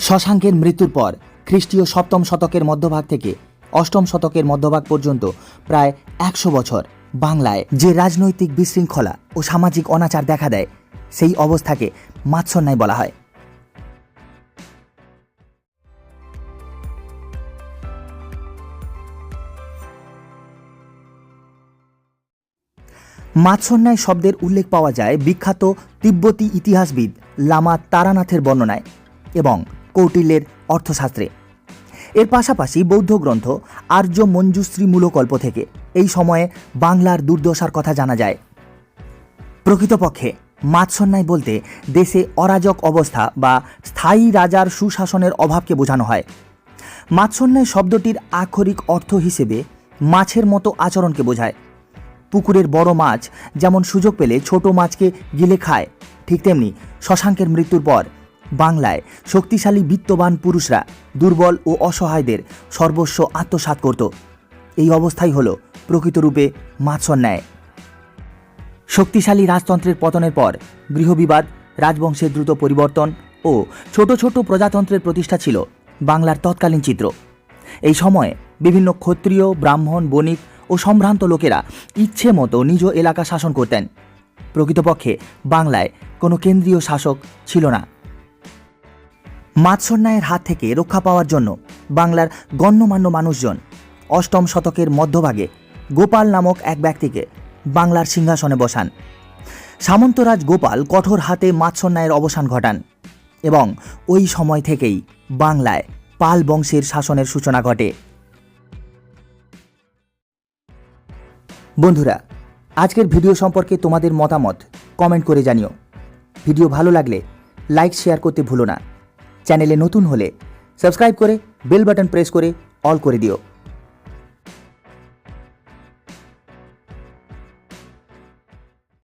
শশাঙ্কের মৃত্যুর পর খ্রিস্টীয় সপ্তম শতকের মধ্যভাগ থেকে অষ্টম শতকের মধ্যভাগ পর্যন্ত প্রায় একশো বছর বাংলায় যে রাজনৈতিক বিশৃঙ্খলা ও সামাজিক অনাচার দেখা দেয়, সেই অবস্থাকে মাৎসন্যায় বলা হয়। মাৎসন্যায় শব্দের উল্লেখ পাওয়া যায় বিখ্যাত তিব্বতী ইতিহাসবিদ লামা তারানাথের বর্ণনায় এবং কৌটিল্যের অর্থশাস্ত্রে। এর পাশাপাশি বৌদ্ধ গ্রন্থ আর্য মঞ্জুশ্রী মূলকল্প থেকে এই সময়ে বাংলার দুর্দশার কথা জানা যায়। প্রকৃতপক্ষে মাৎসন্যায় বলতে দেশে অরাজক অবস্থা বা স্থায়ী রাজার সুশাসনের অভাবকে বোঝানো হয়। মাৎসন্যায় শব্দটির আক্ষরিক অর্থ হিসেবে মাছের মতো আচরণকে বোঝায়। পুকুরের বড় মাছ যেমন সুযোগ পেলে ছোট মাছকে গিলে খায়, ঠিক তেমনি শশাঙ্কের মৃত্যুর পর বাংলায় শক্তিশালী বিত্তবান পুরুষরা দুর্বল ও অসহায়দের সর্বস্ব আত্মসাৎ করত। এই অবস্থাই হল প্রকৃতরূপে মাৎসন্যায় শক্তিশালী রাজতন্ত্রের পতনের পর গৃহবিবাদ, রাজবংশের দ্রুত পরিবর্তন ও ছোট ছোট প্রজাতন্ত্রের প্রতিষ্ঠা ছিল বাংলার তৎকালীন চিত্র। এই সময়ে বিভিন্ন ক্ষত্রিয়, ব্রাহ্মণ, বণিক ও সম্ভ্রান্ত লোকেরা ইচ্ছে মতো নিজ এলাকা শাসন করতেন। প্রকৃতপক্ষে বাংলায় কোনো কেন্দ্রীয় শাসক ছিল না। মাৎসন্যায়ের হাত থেকে রক্ষা পাওয়ার জন্য বাংলার গণ্যমান্য মানুষজন অষ্টম শতকের মধ্যভাগে গোপাল নামক এক ব্যক্তিকে বাংলার সিংহাসনে বসান। সামন্তরাজ গোপাল কঠোর হাতে মাৎসন্যায়ের অবসান ঘটান এবং ওই সময় থেকেই বাংলায় পাল বংশের শাসনের সূচনা ঘটে। বন্ধুরা, আজকের ভিডিও সম্পর্কে তোমাদের মতামত কমেন্ট করে জানিও। ভিডিও ভালো লাগলে লাইক, শেয়ার করতে ভুলো না। চ্যানেলে নতুন হলে সাবস্ক্রাইব করে বেল বাটন প্রেস করে অল করে দিও।